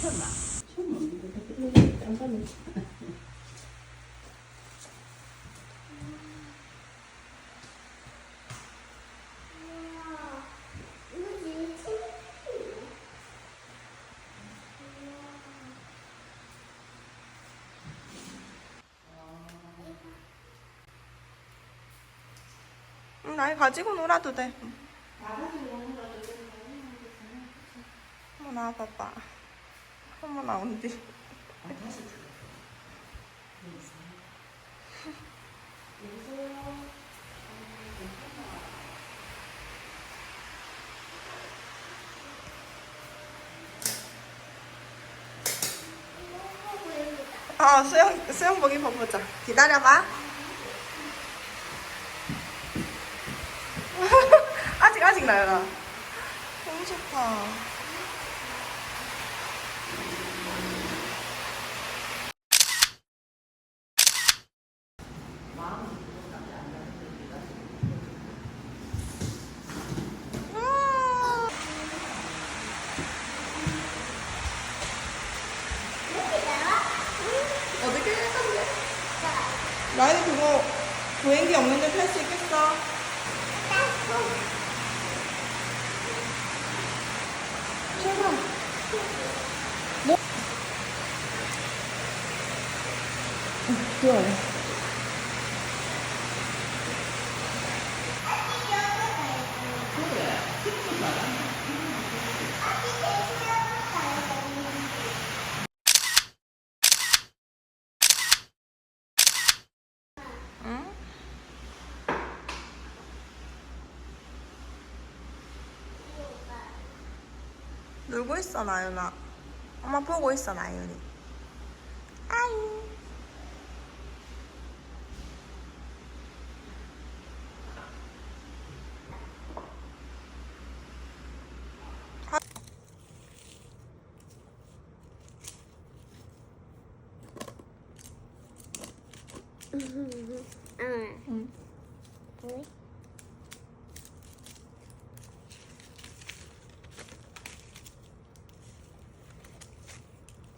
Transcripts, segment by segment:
설마. 처음 먹는데. 잠깐만. 응, 날 가지고 놀아도 돼. 한번 나와봐봐. 한번 나온디. 아 수영 수영복 입어보자. 기다려봐. 아직 아직 나연아. 너무 좋다. 음. 어떻게 했었네? 나연이 그거 비행기 없는데 탈 수 있겠어? 제발. 뭐? 좋아요. 놀고 있어 나윤아. 엄마 보고 있어 나윤이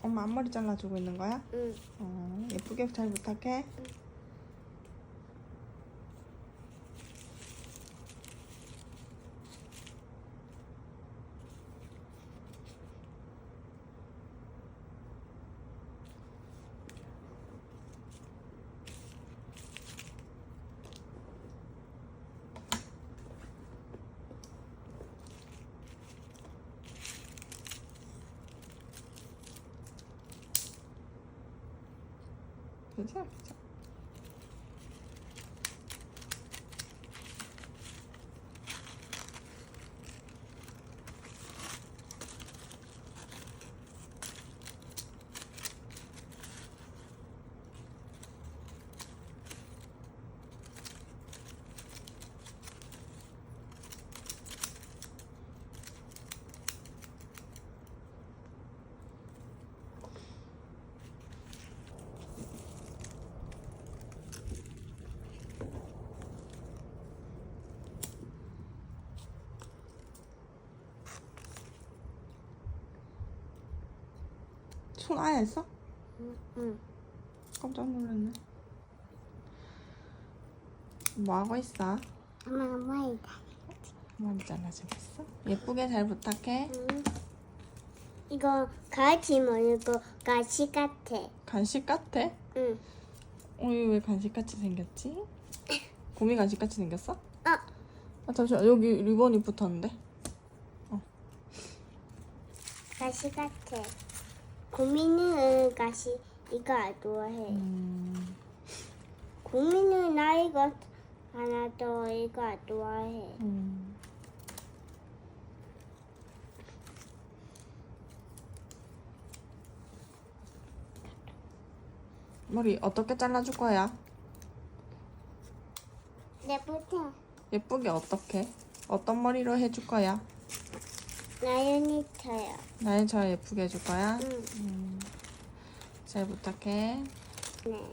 엄마 앞머리 잘라주고 있는 거야? 응. 어, 예쁘게 잘 부탁해 괜 찮아 괜찮 손 아예 했어? 응. 응. 깜짝 놀랐네 뭐 하고 있어? 엄마 엄마이다. 머리 잘라주고 있어? 예쁘게 잘 부탁해 응. 이거 가지 말고 가시 같아. 간식 같아? 응. 우리 왜 간식같이 생겼지? 곰이 간식같이 생겼어? 아, 아 잠시만 여기 리본이 붙었는데 가시 같아. 고민은 가시 이거 안 좋아해. 음, 고민은 나 이거 하나 더 이거 안 좋아해. 음. 머리 어떻게 잘라줄 거야? 내부터 예쁘게 어떻게? 어떤 머리로 해줄 거야? 나연이 쳐요. 나연처럼 예쁘게 해줄 거야? 응. 음, 잘 부탁해 네.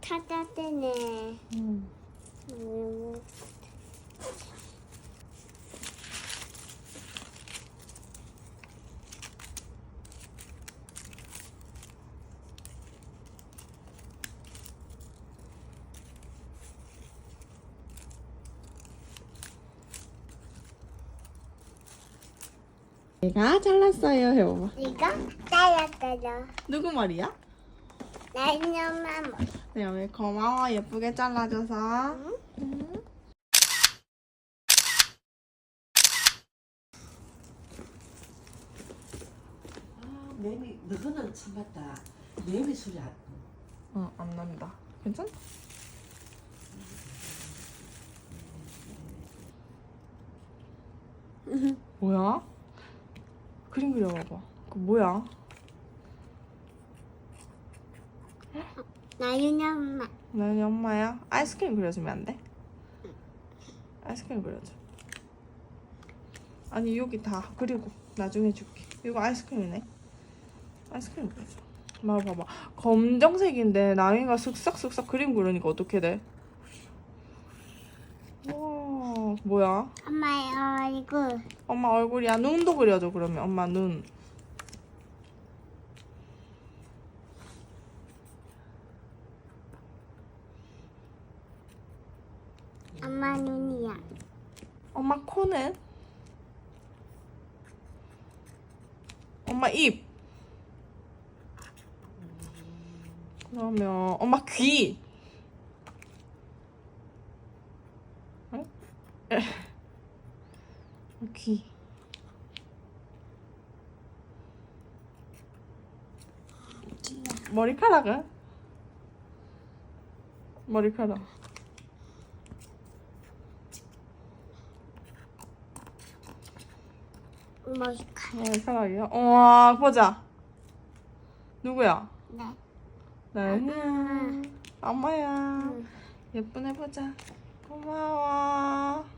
찾았대네. 음. 음. 내가 잘랐어요 해봐봐 이거 잘랐어요. 누구 머리야? 나는 엄마 머리. 네 여기 고마워 예쁘게 잘라줘서 응. 아, 매미 너는 참 맞다. 매미 소리 안. 어, 안 난다 괜찮아? 뭐야? 그림 그려봐봐 그 뭐야? 나는 엄마. 나연이 엄마야? 아이스크림 그려주면 안 돼? 아이스크림 그려줘. 아니 여기 다 그리고 나중에 줄게. 이거 아이스크림이네. 아이스크림 그려줘. 마 봐봐. 검정색인데 나연이가 슥싹슥싹 그림 그리니까 어떻게 돼? 와 뭐야? 엄마의 얼굴. 엄마 얼굴이야. 눈도 그려줘 그러면 엄마 눈. 엄마 눈이야. 엄마 코는? 엄마 입. 그러면 엄마 귀. 응? 에. 귀. 머리카락은? 머리카락. 머리카락. 머리카락이요? 우와 보자. 누구야? 네. 나연이야. 엄마야. 예쁜 애 보자. 고마워.